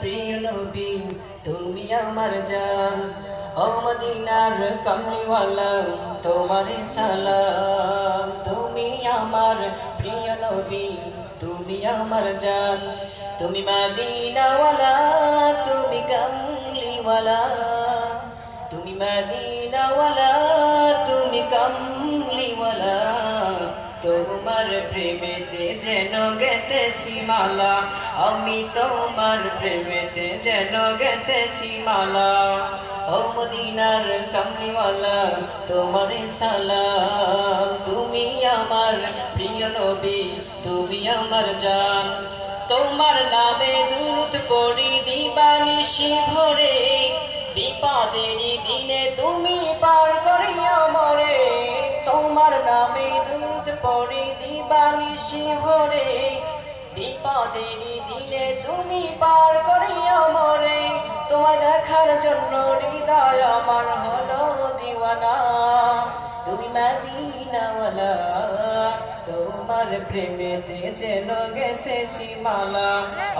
প্রিয় নবী, তুমি আমার জান। ও মদিনার কামলিওয়ালা তোমার সালাম। তুমি আমার প্রিয় নবী, তুমি আমার জান। তুমি মদিনাওয়ালা, তুমি কামলিওয়ালা। তুমি মদিনাওয়ালা তোমার প্রেমেতে যেন গেতেছি মালা। আমি তোমার প্রেমেতে যেন গেতেছি মালা। ও মদিনার কমলিওয়ালা, তোমার সালাম। তুমি আমার প্রিয় নবী, তুমি আমার জান। তোমার নামে দুরুদ পড়ি দিবানিশি ভরে বিপদের দিনে তুমি বিপদের দিলে তুমি পার করিয়া মরে। তোমায় দেখার জন্য হৃদয় আমার হলো দিওয়ানা। তুমি মদিনাওয়ালা। তোমার প্রেমেতে যেন গেতেছি মালা।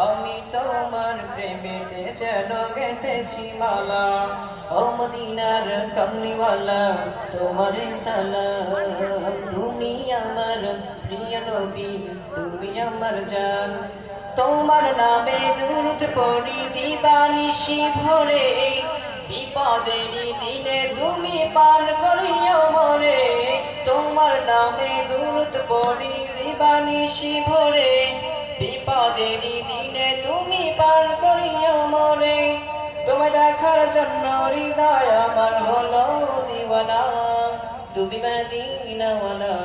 আমি তোমার প্রেমেতে যেন গেতেছি মালা। ও মদিনার কমলিওয়ালা, তোমার সালাম। তুমি আমার প্রিয় নবী, তুমি আমার জান। তোমার নামে দুরুদ পড়ি, দিবানিশি ভরে। বিপদের দিনে তুমি পার তোমার নামে দূরত পড়ি দিবানিশি ভরে বিপদের দিনে তুমি পার করিও মরে। তোমায় দেখার জন্য হৃদয় আমার হলো দিওয়ানা তুমি মদিনাওয়ালা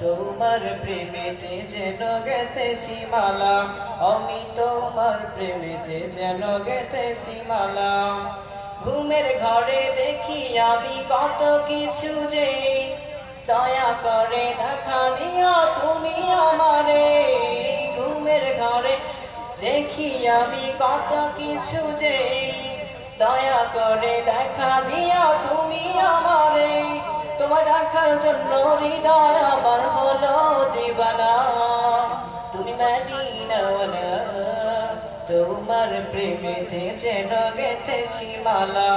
তোমার প্রেমেতে যেন গেতে মালা আমি তোমার প্রেমেতে যেন গেতে মালা ঘুমের ঘরে দেখি আমি কত কিছু যে দয়া করে দেখা দিও তুমি আমারে। ঘুমের ঘরে দেখি আমি কত কিছু যে। দয়া করে দেখা দিও তুমি আমারে। তোমার দেখার জন্য হৃদয় আমার হলো দিবানা। তুমি মদিনাওয়ালা, তোমার প্রেমেতে যেন গেতেছি মালা।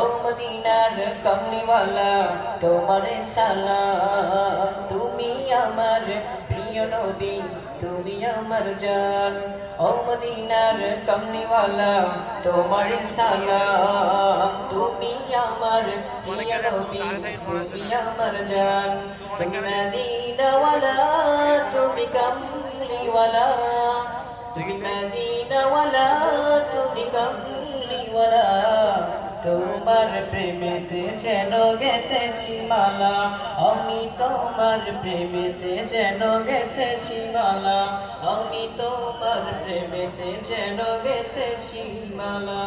ও মদিনার কমলিওয়ালা, তোমার সালাম, তুমি আমার প্রিয় নবী, তুমি আমার জান। ও মদিনার কমলিওয়ালা, তোমার সালাম, তুমি আমার প্রিয় নবী, তুমি আমার জান। মদিনাওয়ালা, তুমি কমলিওয়ালা, তুমি মদিনাওয়ালা, তুমি কমলিওয়ালা তোমার প্রেমেতে যেন গেতে সীমালা আমি তোমার প্রেমেতে যেন গেতে সীমালা আমি তোমার প্রেমেতে যেন গেতে সীমালা